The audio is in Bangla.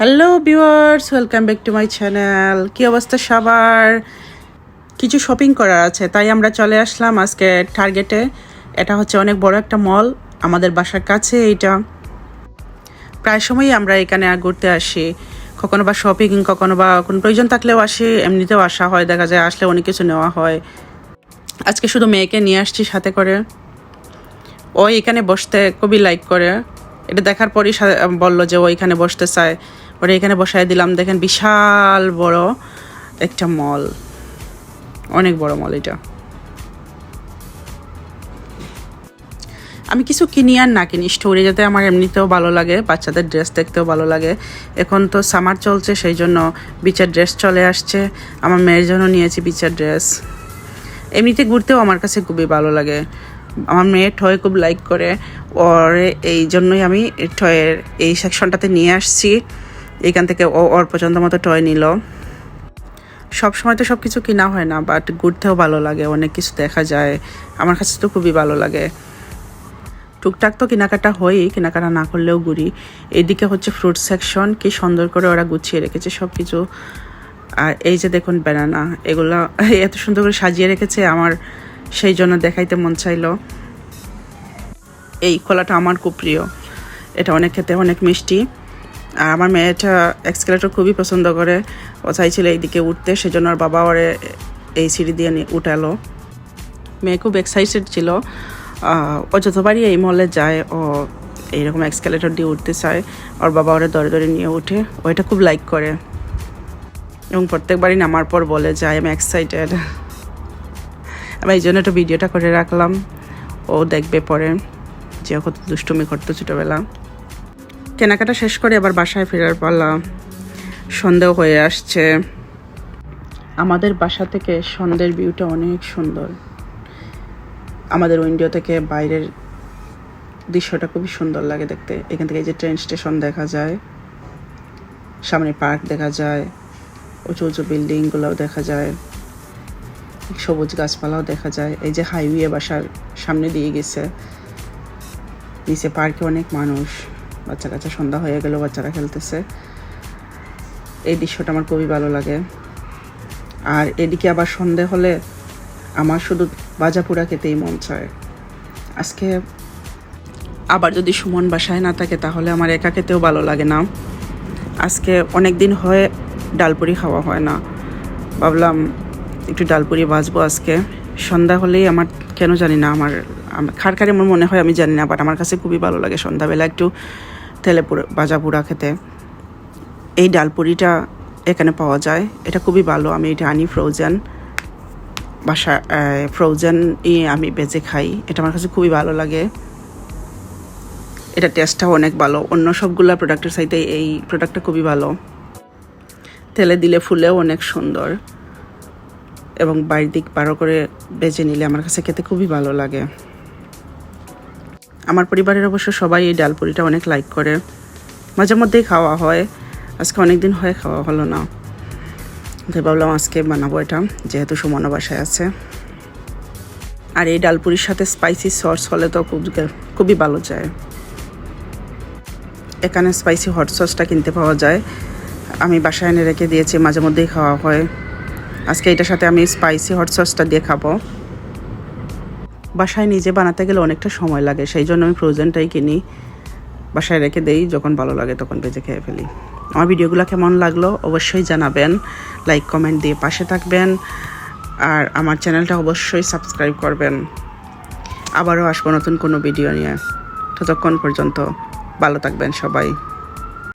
Hello viewers, welcome back to my channel. কি অবস্থা সবার? কিছু শপিং করার আছে, তাই আমরা চলে আসলাম আজকে টার্গেটে এটা হচ্ছে অনেক বড় একটা মল আমাদের বাসার কাছে এইটা। প্রায় সময়ই আমরা এখানে ঘুরতে আসি। কখনো বা শপিং কখনো বা কোনো প্রয়োজন থাকলেও আসি, এমনিতেও আসা হয়, দেখা যায় আসলে অনেক কিছু নেওয়া হয়। আজকে শুধু মেয়েকে নিয়ে আসছি সাথে করে। ও এখানে বসতে খুবই লাইক করে। এটা দেখার পরই বলল যে ও এখানে বসতে চায়। পরে এখানে বসাই দিলাম, দেখেন বিশাল বড় একটা মল। অনেক বড় মল এটা। আমি কিছু কিনি আর না কিনি, স্টোরে যাতে আমার এমনিতেও ভালো লাগে, বাচ্চাদের ড্রেস দেখতেও ভালো লাগে। এখন তো সামার চলছে, সেই জন্য বিচার ড্রেস চলে আসছে। আমার মেয়ের জন্য নিয়েছি বিচার ড্রেস এমনিতে ঘুরতেও আমার কাছে খুবই ভালো লাগে। আমার মেয়ে টয় খুব লাইক করে। ওর, এই জন্যই আমি ঠয়ের এই সেকশনটাতে নিয়ে আসছি। এখান থেকে ও ওর পছন্দ মতো টয় নিল। সব সময় তো সব কিছু কেনা হয় না বাট ঘুরতেও ভালো লাগে, অনেক কিছু দেখা যায়। আমার কাছে তো খুবই ভালো লাগে। টুকটাক তো কেনাকাটা হয়ই, কেনাকাটা না করলেও ঘুরি। এদিকে হচ্ছে ফ্রুট সেকশন কি সুন্দর করে ওরা গুছিয়ে রেখেছে সব কিছু। আর এই যে দেখুন ব্যানানা এগুলো এত সুন্দর করে সাজিয়ে রেখেছে, আমার সেই জন্য দেখাইতে মন চাইলো। এই কলাটা আমার খুব প্রিয়। এটা অনেক খেতে অনেক মিষ্টি। আর আমার মেয়েটা এক্সকেলেটর খুবই পছন্দ করে। ও চাইছিল এইদিকে উঠতে, সেজন্য ওর বাবা ওরে এই সিঁড়ি দিয়ে উঠালো। মেয়ে খুব এক্সাইটেড ছিল। ও যতবারই এই মলে যায়, ও এইরকম এক্সকেলেটর দিয়ে উঠতে চায়। ওর বাবা ওরে দরে দরে নিয়ে উঠে। ও এটা খুব লাইক করে। এবং প্রত্যেকবারই নামার পর বলে যে আই এম এক্সাইটেড আমি এই জন্য একটু ভিডিওটা করে রাখলাম। ও দেখবে পরে যে কত দুষ্টুমি করতো ছোটোবেলা। কেনাকাটা শেষ করে আবার বাসায় ফেরার পালা। সন্দেহ হয়ে আসছে। আমাদের বাসা থেকে সন্ধ্যের ভিউটা অনেক সুন্দর। আমাদের উইন্ডো থেকে বাইরের দৃশ্যটা খুবই সুন্দর লাগে দেখতে। এখান থেকে এই যে ট্রেন স্টেশন দেখা যায়, সামনে পার্ক দেখা যায়, উঁচু উঁচু বিল্ডিংগুলোও দেখা যায়, সবুজ গাছপালাও দেখা যায়। এই যে হাইওয়ে বাসার সামনে দিয়ে গেছে, নিচে পার্কে অনেক মানুষ। বাচ্চা কাচ্চা সন্ধ্যা হয়ে গেল বাচ্চারা খেলতেছে। এই দৃশ্যটা আমার খুবই ভালো লাগে। আর এদিকে আবার সন্ধে হলে আমার শুধু বাজাপুরা খেতেই মন চায়। আজকে আবার যদি সুমন বাসায় না থাকে তাহলে আমার একা খেতেও ভালো লাগে না। আজকে অনেক দিন হয়ে ডালপুরি খাওয়া হয় না। ভাবলাম একটু ডালপুরি বাজবো আজকে। সন্ধ্যা হলেই আমার, কেন জানি না, আমার খারখারে আমার মনে হয় আমি জানি না বাট আমার কাছে খুবই ভালো লাগে সন্ধ্যাবেলা একটু তেলে ভাজা পুরা খেতে। এই ডালপুরিটা এখানে পাওয়া যায়। এটা খুবই ভালো। আমি এটা আনি ফ্রোজেন বাসা ফ্রোজেন ই আমি বেজে খাই। এটা আমার কাছে খুবই ভালো লাগে। এটা টেস্টটাও অনেক ভালো। অন্য সবগুলা প্রোডাক্টের সাইতে এই প্রোডাক্টটা খুবই ভালো। তেলে দিলে ফুলেও অনেক সুন্দর। এবং বাইরের দিক বারো করে বেজে নিলে আমার কাছে খেতে খুবই ভালো লাগে। আমার পরিবারের অবশ্য সবাই এই ডালপুরিটা অনেক লাইক করে। মাঝে মধ্যেই খাওয়া হয়। আজকে অনেক দিন হয়ে খাওয়া হলো না। তাই ভাবলাম আজকে বানাবো এটা, যেহেতু সুমনা বাসায় আছে। আর এই ডালপুরির সাথে স্পাইসি সস হলে তো খুব খুবই ভালো যায়। এখানে স্পাইসি হট সসটা কিনতে পাওয়া যায়। আমি বাসায় এনে রেখে দিয়েছি, মাঝে মধ্যেই খাওয়া হয়। আজকে এটার সাথে আমি স্পাইসি হট সসটা দিয়ে খাব। বাসায় নিজে বানাতে গেলে অনেকটা সময় লাগে, সেই জন্য আমি ফ্রোজেনটাই কিনি। বাসায় রেখে দেই, যখন ভালো লাগে তখন বেজে খেয়ে ফেলি। আমার ভিডিওগুলো কেমন লাগল অবশ্যই জানাবেন লাইক কমেন্ট দিয়ে পাশে থাকবেন, আর আমার চ্যানেলটা অবশ্যই সাবস্ক্রাইব করবেন। আবারও আসব নতুন কোনো ভিডিও নিয়ে। ততক্ষণ পর্যন্ত ভালো থাকবেন সবাই।